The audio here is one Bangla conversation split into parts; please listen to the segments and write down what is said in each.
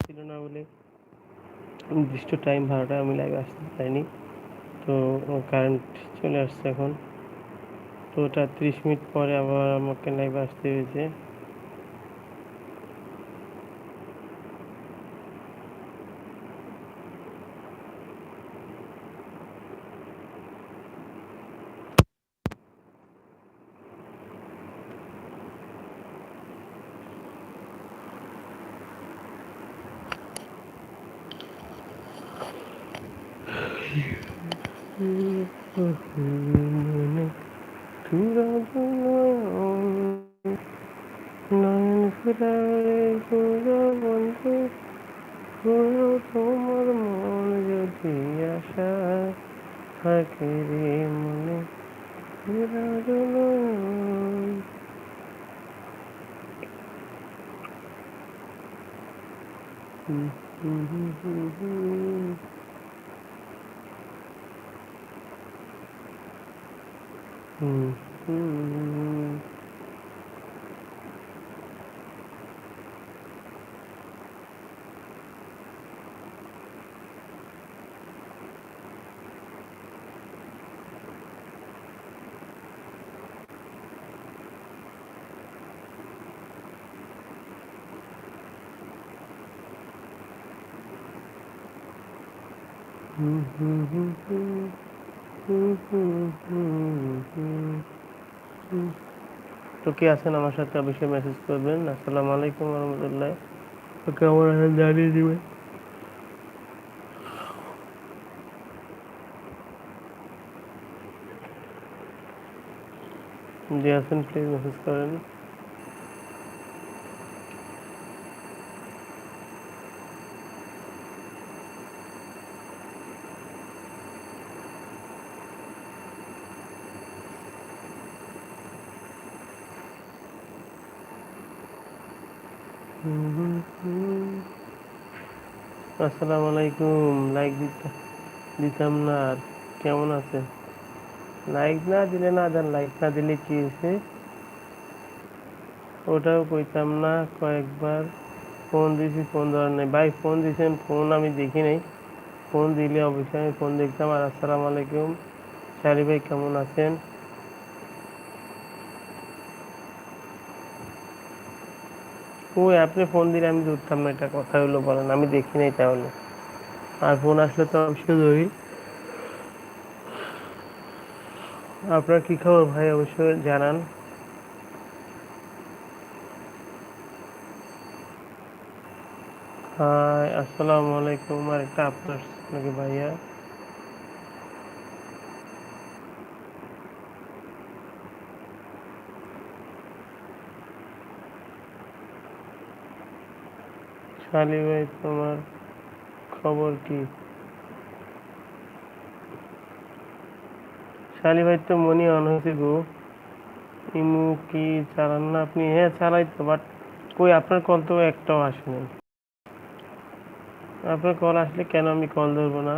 ছিল না বলে নির্দিষ্ট টাইম ভাড়াটা আমি লাইভে আসতে চাইনি তো কারেন্ট চলে আসছে এখন। তো ওটা ত্রিশ মিনিট পরে আবার আমাকে লাইভে আসতে হয়েছে। নয়ন ফিরালে পুরো বন্ধু পুরো তোমার মন যদি আশা থাকে রে মনে ফিরালো うんうんうんうんうんうん তো কে আছেন আমার সাথে? অবশ্যই মেসেজ করবেন। আসসালামু আলাইকুম রহমতুল্লাহ। ওকে আমার জানিয়ে দিবেন। যে আছেন প্লিজ মেসেজ করেন। আসসালামু আলাইকুম লাইক দিতে দিতাম না আর। কেমন আছে লাইক না দিলে না দেন লাইক না দিলে কি হয়েছে? ওটাও কইতাম না, কয়েকবার ফোন দিছি ফোন ধরেন নেই। ভাই ফোন দিয়েছেন ফোন আমি দেখি নাই। ফোন দিলে অবশ্যই আমি ফোন দেখতাম। আর আসসালামু আলাইকুম শারি ভাই, কেমন আছেন? ওই আপনি ফোন দিলে আমি ধরতাম না, এটা কথা হলো বলেন, আমি দেখি নাই তাহলে। আর ফোন আসলে তো অবশ্যই ধরি। আপনার কি খবর ভাই অবশ্যই জানান। হাই, আসসালামু আলাইকুম আর একটা আপনার ভাইয়া? শালি ভাই, তোমার খবর কি? শালি ভাই তো মনি অন হয়েছে গো। ইমু কি চালান না আপনি? হ্যাঁ চালাই তো বাট কই আপনার কল তো একটাও আসেনি আপনার কল আসলে কেন আমি কল ধরবো না?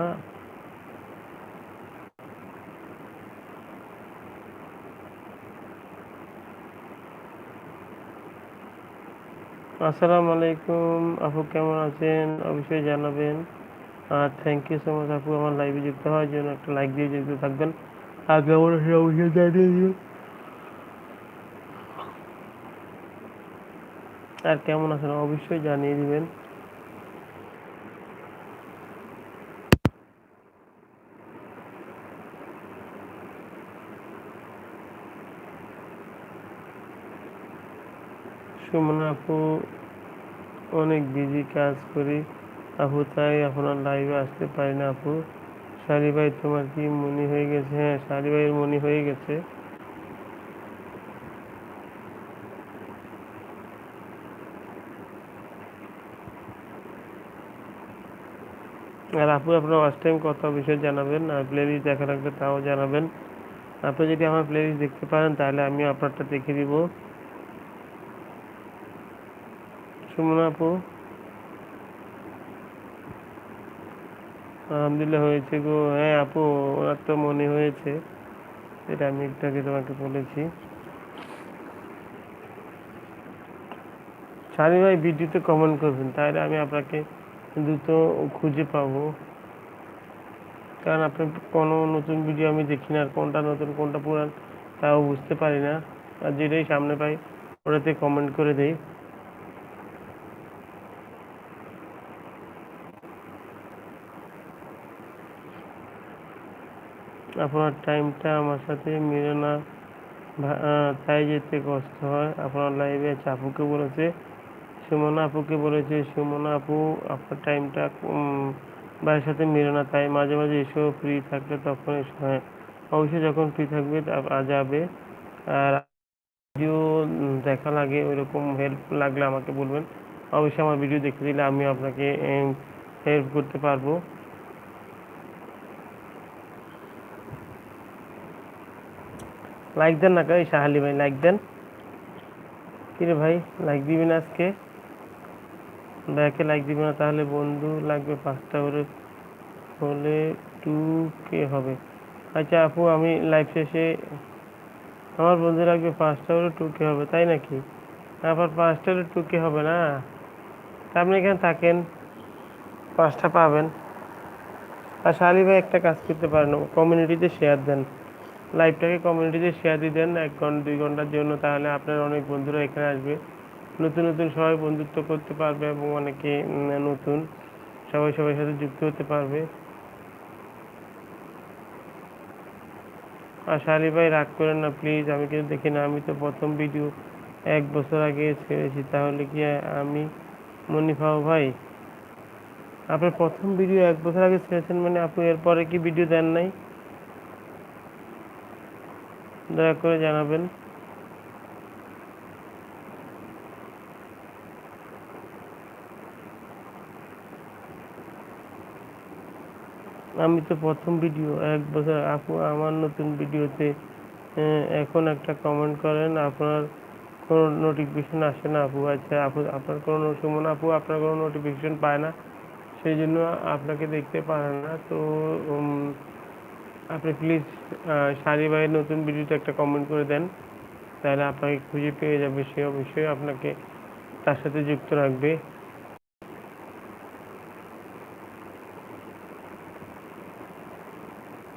আসসালামু আলাইকুম আপু কেমন আছেন? অবশ্যই জানাবেন। আর থ্যাংক ইউ সো মাচ আপু, আমার লাইভে যুক্ত হওয়ার জন্য একটা লাইক দিয়ে যুক্ত থাকবেন। আর কেমন আছে অবশ্যই জানিয়ে দিবেন। আর কেমন আছেন? অবশ্যই জানিয়ে দিবেন। সুমন আপু অনেক বিজি কাজ করি। আপু, তাই আপনার লাইভে আসতে পারি না আপু। শালি ভাই, তোমার কি মনি হয়ে গেছে? হ্যাঁ শালি ভাইয়ের মনি হয়ে গেছে। আর আপু, আপনার ফার্স্ট টাইম কত বিষয় জানাবেন? আর প্লেলিস্ট দেখা রাখলে তাও জানাবেন। আপনি যদি আমার প্লেলিস্ট দেখতে পারেন, তাহলে আমি আপনারটা দেখে দিব সুমন আপু আলহামদুলিল্লাহ হয়েছে গো হ্যাঁ আপু, ওনার তো মনে হয়েছে। এটা আমি একটু আগে তোমাকে বলেছি। শানি ভাই ভিডিওতে কমেন্ট করবেন, তাহলে আমি আপনাকে দ্রুত খুঁজে পাবো। কারণ আপনি কোনো নতুন ভিডিও আমি দেখি না কোনটা নতুন, কোনটা পুরান, তাও বুঝতে পারি না। আর যেটাই সামনে পাই, ওটাতে কমেন্ট করে দেই। আপনার টাইমটা আমার সাথে মিলে না। তাই যেতে কষ্ট হয়। আপনার লাইভে আছে আপুকে বলেছে, সুমনা আপুকে বলেছে, সুমনা আপু, আপনার টাইমটা ভাইয়ের সাথে মিলে না। তাই মাঝে মাঝে এসেও ফ্রি থাকলে তখন এসো হ্যাঁ। অবশ্যই যখন ফ্রি থাকবে যাবে। আর ভিডিও দেখা লাগে, ওইরকম হেল্প লাগলে আমাকে বলবেন। অবশ্যই আমার ভিডিও দেখে দিলে আমি আপনাকে হেল্প করতে পারব। লাইক দেন না কই সাহালি ভাই লাইক দেন। কিরে ভাই লাইক দিবি না আজকে? ব্যাকে লাইক দিবি না, তাহলে বন্ধু লাগবে পাঁচটা করে। হলে টু কে হবে। আচ্ছা আপু, আমি লাইভ শেষে আমার বন্ধু লাগবে পাঁচটা হলে টু কে হবে, তাই নাকি? আবার পাঁচটা হলে টু কে হবে না? আপনি এখানে থাকেন, পাঁচটা পাবেন। আর শালি ভাই একটা কাজ করতে পারেন কমিউনিটিতে শেয়ার দেন। লাইভটাকে কমিউনিটিতে শেয়ার দিয়ে দেন, এক ঘণ্টা, দুই ঘণ্টার জন্য, তাহলে আপনার অনেক বন্ধুরা এখানে আসবে। নতুন নতুন সবাই বন্ধুত্ব করতে পারবে এবং অনেকে নতুন সবাই সবার সাথে যুক্ত হতে পারবে। আর শালি ভাই, রাগ করেন না প্লিজ আমি কিন্তু দেখি না, আমি তো প্রথম ভিডিও এক বছর আগে ছেড়েছি, তাহলে কি আমি মনিফাও ভাই? আপনার প্রথম ভিডিও এক বছর আগে ছেড়েছেন মানে আপনি এরপরে কি ভিডিও দেন নাই? দয়া করে জানাবেন। আমি তো প্রথম ভিডিও এক বছর আপু, আমার নতুন ভিডিওতে এখন একটা কমেন্ট করেন, আপনার কোনো নোটিফিকেশন আসে না আপু? আচ্ছা আপু, আপনার কোনো সুমন আপু, আপনার কোনো নোটিফিকেশন পায় না, সেই জন্য আপনাকে দেখতে পারে না। তো আপনি প্লিজ সারি ভাইয়ের নতুন ভিডিওতে একটা কমেন্ট করে দেন। তাহলে আপনাকে খুঁজে পেয়ে যাবে সে অবশ্যই আপনাকে তার সাথে যুক্ত রাখবে।